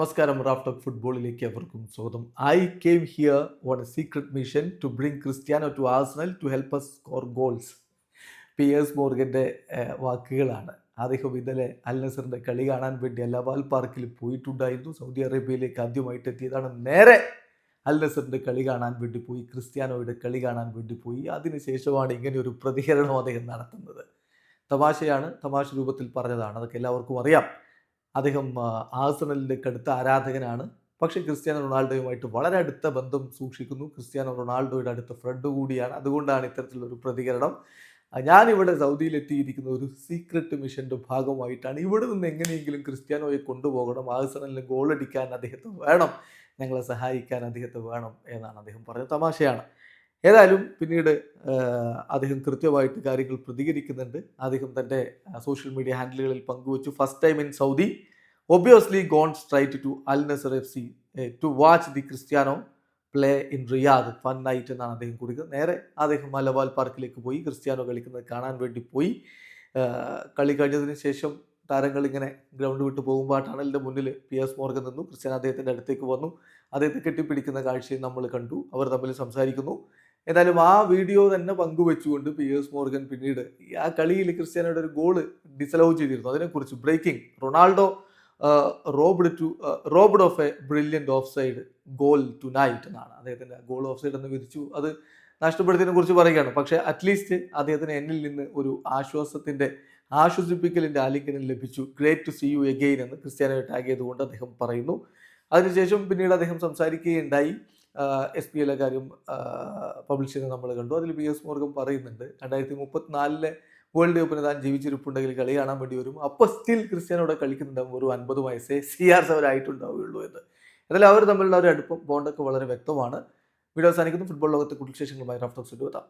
നമസ്കാരം raft of ഫുട്ബോളിലേക്ക് അവർക്കും സ്വാഗതം. I came here on a secret mission to bring Cristiano to Arsenal to help us score goals Piers മോർഗന്റെ വാക്കുകളാണ്. അദ്ദേഹം ഇന്നലെ അൽ നസറിന്റെ കളി കാണാൻ വേണ്ടി അലബാൽ പാർക്കിൽ പോയിട്ടുണ്ടായിരുന്നു. സൗദി അറേബ്യയിലേക്ക് ആദ്യമായിട്ട് എത്തിയതാണ്. നേരെ അൽ നസറിന്റെ കളി കാണാൻ വേണ്ടി പോയി. ക്രിസ്ത്യാനോയുടെ കളി കാണാൻ വേണ്ടി പോയി. അതിനുശേഷമാണ് ഇങ്ങനെ ഒരു പ്രതികരണം അദ്ദേഹം നടത്തുന്നത്. തമാശയാണ് തമാശ രൂപത്തിൽ പറഞ്ഞതാണ്. അതൊക്കെ എല്ലാവർക്കും അറിയാം. അദ്ദേഹം ആസണലിന്റെ കടുത്ത ആരാധകനാണ്. പക്ഷേ ക്രിസ്ത്യാനോ റൊണാൾഡോയുമായിട്ട് വളരെ അടുത്ത ബന്ധം സൂക്ഷിക്കുന്നു. ക്രിസ്ത്യാനോ റൊണാൾഡോയുടെ അടുത്ത ഫ്രണ്ട് കൂടിയാണ്. അതുകൊണ്ടാണ് ഇത്തരത്തിലുള്ളൊരു പ്രതികരണം. ഞാനിവിടെ സൗദിയിലെത്തിയിരിക്കുന്ന ഒരു സീക്രട്ട് മിഷന്റെ ഭാഗമായിട്ടാണ് ഇവിടെ നിന്ന് എങ്ങനെയെങ്കിലും ക്രിസ്ത്യാനോയെ കൊണ്ടുപോകണം. ആഴ്സണലിന് ഗോളടിക്കാൻ അദ്ദേഹത്തെ വേണം. ഞങ്ങളെ സഹായിക്കാൻ അദ്ദേഹത്തെ വേണം എന്നാണ് അദ്ദേഹം പറഞ്ഞത്. തമാശയാണ്. ഏതായാലും പിന്നീട് അദ്ദേഹം കൃത്യമായിട്ട് കാര്യങ്ങൾ പ്രതികരിക്കുന്നുണ്ട്. അദ്ദേഹം തന്റെ സോഷ്യൽ മീഡിയ ഹാൻഡിലുകളിൽ പങ്കുവച്ചു. First time in Saudi obviously gone straight to Al Nassr F C to watch the Cristiano play in Riyadh fun night എന്നാണ് അദ്ദേഹം കുറിക്കുന്നത് നേരെ അദ്ദേഹം മലബാൽ പാർക്കിലേക്ക് പോയി. ക്രിസ്ത്യാനോ കളിക്കുന്നത് കാണാൻ വേണ്ടി പോയി. കളി കഴിഞ്ഞതിന് ശേഷം താരങ്ങൾ ഇങ്ങനെ ഗ്രൗണ്ട് വിട്ട് പോകുമ്പോൾ ആ ടണലിന്റെ മുന്നിൽ പി എസ് മോർഗൻ നിന്നു. ക്രിസ്ത്യാനോ അദ്ദേഹത്തിന്റെ അടുത്തേക്ക് വന്നു. അദ്ദേഹത്തെ കെട്ടിപ്പിടിക്കുന്ന കാഴ്ചയും നമ്മൾ കണ്ടു. അവർ തമ്മിൽ സംസാരിക്കുന്നു. ഏതായാലും ആ വീഡിയോ തന്നെ പങ്കുവെച്ചുകൊണ്ട് പി എസ് മോർഗൻ പിന്നീട് ആ കളിയിൽ ക്രിസ്ത്യാനോയുടെ ഒരു ഗോൾ ഡിസലവ് ചെയ്തിരുന്നു. അതിനെക്കുറിച്ച് breaking Ronaldo robbed to robbed of a brilliant offside goal tonight എന്നാണ്. അദ്ദേഹത്തിന്റെ ഗോൾ ഓഫ് സൈഡ് എന്ന് വിധിച്ചു. അത് നഷ്ടപ്പെടുത്തിയതിനെ കുറിച്ച് പറയുകയാണ്. പക്ഷേ അറ്റ്ലീസ്റ്റ് അദ്ദേഹത്തിന് എന്നിൽ നിന്ന് ഒരു ആശ്വാസത്തിന്റെ ആശ്വസിപ്പിക്കലിന്റെ ആലിംഗനം ലഭിച്ചു. Great to see you again എന്ന് ക്രിസ്ത്യാനോയെ ടാഗ് ചെയ്തുകൊണ്ട് അദ്ദേഹം പറയുന്നു. അതിനുശേഷം പിന്നീട് അദ്ദേഹം സംസാരിക്കുകയുണ്ടായി. എസ് പി എല്ലെ കാര്യം പബ്ലിഷ് ചെയ്ത് നമ്മൾ കണ്ടു. അതിൽ പി എസ് മോർഗൻ പറയുന്നുണ്ട് രണ്ടായിരത്തി മുപ്പത്തിനാലിലെ വേൾഡ് കപ്പിന് താൻ ജീവിച്ചിരിപ്പുണ്ടെങ്കിൽ കളി കാണാൻ വേണ്ടി വരും. അപ്പോൾ സ്റ്റിൽ ക്രിസ്ത്യാനോടെ കളിക്കുന്നുണ്ടാവും ഒരു അൻപത് വയസ്സേ സി ആർ സെവൻ ആയിട്ടുണ്ടാവുകയുള്ളൂ എന്ന്. എന്നാലും അവർ തമ്മിലുള്ള ഒരു അടുപ്പം ബോണ്ടൊക്കെ വളരെ വ്യക്തമാണ്. വീഡിയോ അവസാനിക്കുന്നു. ഫുട്ബോൾ ലോകത്തെ കൂടുതൽ വിശേഷങ്ങളുമായി റഫ്റ്റോക്സ് എത്താം.